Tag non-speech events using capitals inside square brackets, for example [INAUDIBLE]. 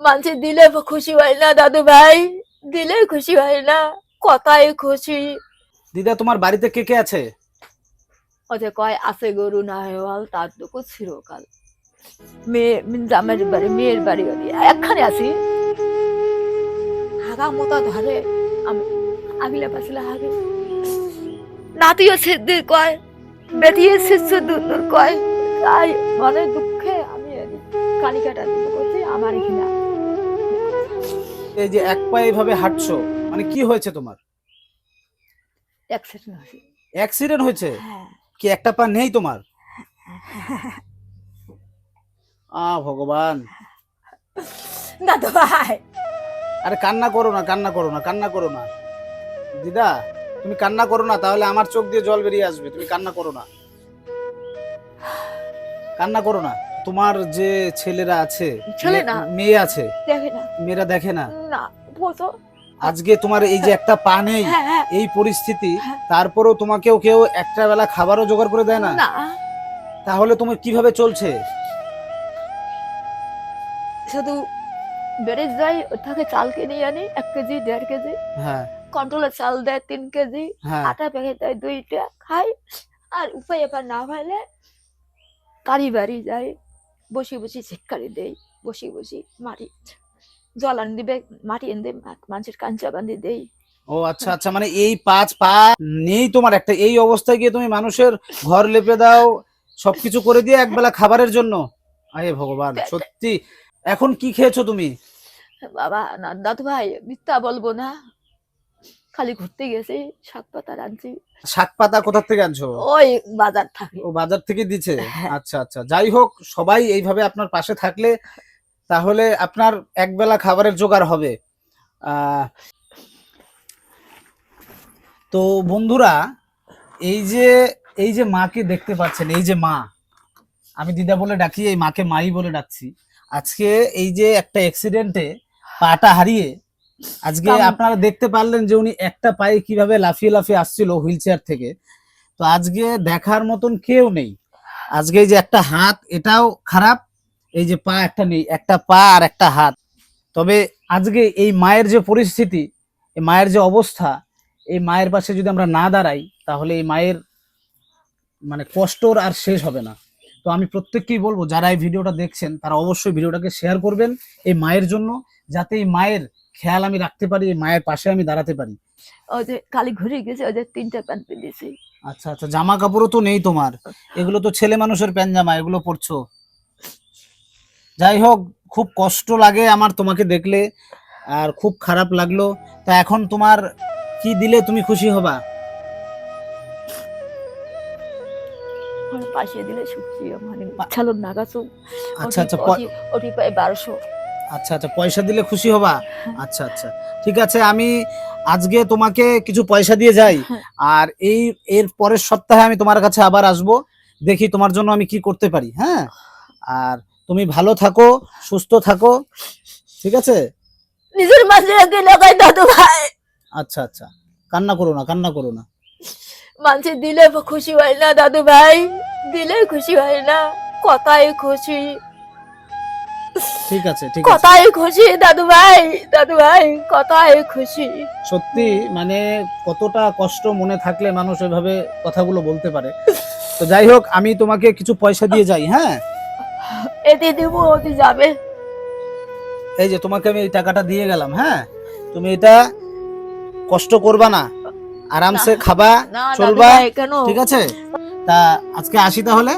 মানুষের দিলে খুশি হয় না দাদু ভাই। দিলে খুশি হয় না কথাই খুশি। দিদা তোমার বাড়িতে কে কে আছে? ওতে কয় আছে গরু না হেওয়াল তার দুঃখ চিরকাল। মেয়ে জামের বাড়ি মেয়ের বাড়ি একখানে আছি। হাগা মতো ধরে আমি আগলে পাশলে হাগে। নাতিও সিদ্ধি কয় বেটিয়ে শিষ্য দূর কয়। তাই মনে দুঃখে আমি কালি কাটা দিব করছি আমার কিনা এই যে এক পায়ে এইভাবে হাঁটছো মানে কি হয়েছে তোমার? অ্যাক্সিডেন্ট হয়েছে। অ্যাক্সিডেন্ট হয়েছে? হ্যাঁ। কি একটা পা নেই তোমার? [LAUGHS] আ ভগবান। না দাদু ভাই। আরে কান্না করো না কান্না করো না কান্না করো না। দিদা তুমি কান্না করো না তাহলে আমার চোখ দিয়ে জল বেরিয়ে আসবে তুমি কান্না করো না। কান্না করো না। তোমার যে ছেলেরা আছে ছেলে না। মেয়ে আছে দেখে না। মেয়েরা দেখে না? না বলতো আজকে তোমার এই যে একটা পা নেই হ্যাঁ হ্যাঁ। এই পরিস্থিতি হ্যাঁ। তারপরেও তোমাকেও কেউ একটা বেলা খাবারও জোগাড় করে দেয় না? না। তাহলে তোমার কীভাবে চলছে? শুধু বেড়ে যাই ওর থেকে চাল কিনে আনি এক কেজি দেড় কেজি। হ্যাঁ। কন্ট্রোলের চাল দেয় তিন কেজি আটা প্যাকেট দেয় দুইটা খাই। আর উপায় এবার না পাইলে কারি বাড়ি যাই। বসে বসি ঝিক্কারি দেই বসে বসি মাটি জল আনি দিবে মাটি এনে মানুষের কাঞ্চা বান্ধি দেই। ও আচ্ছা আচ্ছা মানে এই পাঁচ পা নেই তোমার একটা এই অবস্থায় গিয়ে তুমি মানুষের ঘর লেপে দাও সবকিছু করে দিয়ে একবেলা খাবারের জন্য? আরে ভগবান সত্যি? এখন কি খেয়েছো তুমি? বাবা দাদু ভাই মিথ্যা বলব না। খালি ঘুরতে গেছি শাক পাতা রাঁধছি শাক পাতা কোথা থেকে আনছো? ওই বাজার থাকে। ও বাজার থেকে দিছে? হ্যাঁ। আচ্ছা আচ্ছা। যাই হোক সবাই এইভাবে আপনার পাশে থাকলে তাহলে আপনার একবেলা খাবারের জোগাড় হবে। তো বন্ধুরা এই যে এই যে মাকে দেখতে পাচ্ছেন এই যে মা আমি দিদা বলে ডাকি এই মাকে মাই বলে ডাকছি। আজকে এই যে একটা অ্যাক্সিডেন্টে পাটা হারিয়ে আজকে আপনারা দেখতে পারলেন যে উনি একটা পায়ে কীভাবে লাফিয়ে লাফিয়ে আসছিল হুইল চেয়ার থেকে। তো আজকে দেখার মতন কেউ নেই। আজকে যে একটা হাত এটাও খারাপ এই যে পা একটা নেই একটা পা আর একটা হাত। তবে আজকে এই মায়ের যে পরিস্থিতি এই মায়ের যে অবস্থা এই মায়ের পাশে যদি আমরা না দাঁড়াই তাহলে এই মায়ের মানে কষ্টর আর শেষ হবে না। তো আমি প্রত্যেককেই বলব যারা এই ভিডিওটা দেখছেন তারা অবশ্যই ভিডিওটাকে শেয়ার করবেন এই মায়ের জন্য যাতে এই মায়ের খেয়াল আমি রাখতে পারি এই মায়ের পাশে আমি দাঁড়াতে পারি। ওই যে খালি ঘুরে গেছে ওই যে তিনটা প্যান্ট পেয়েছি আচ্ছা আচ্ছা জামা কাপড়ও তো নেই তোমার। এগুলো তো ছেলে মানুষের প্যান জামা এগুলো পরছো। যাই হোক খুব কষ্ট লাগে আমার তোমাকে দেখলে আর খুব খারাপ লাগল। তা এখন তোমার কি দিলে তুমি খুশি হবা? পাশে দিলে সুখী মানে ছালন নাগাছো আচ্ছা আচ্ছা ওটি পায় বারোশো। আচ্ছা আচ্ছা পয়সা দিলে খুশি হবা? আচ্ছা আচ্ছা ঠিক আছে আমি আজকে তোমাকে কিছু পয়সা দিয়ে যাই। হ্যাঁ। আর এই এর পরের সপ্তাহে আমি তোমার কাছে আবার আসব দেখি তোমার জন্য আমি কি করতে পারি হ্যাঁ? আর তুমি ভালো থাকো সুস্থ থাকো ঠিক আছে? নিজের মাঝে লাগাই দাদু ভাই। আচ্ছা আচ্ছা কান্না করো না কান্না করো না। মানুষের দিলে খুশি হয় না দাদু ভাই। দিলে খুশি হয় না খুশি। ঠিক আছে ঠিক আছে। খুশি দাদু ভাই দাদু ভাই খুশি। সত্যি মানে কতটা কষ্ট মনে থাকলে মানুষ এভাবে কথাগুলো বলতে পারে। তো যাই হোক আমি তোমাকে কিছু পয়সা দিয়ে যাই হ্যাঁ? এতে দিব ওতে যাবে। এই যে তোমাকে আমি এই টাকাটা দিয়ে গেলাম হ্যাঁ? তুমি এটা কষ্ট করবা না। আরামসে খাবা না দাদু চলবা ভাই কেন? ঠিক আছে? তা আজকে আসি তাহলে?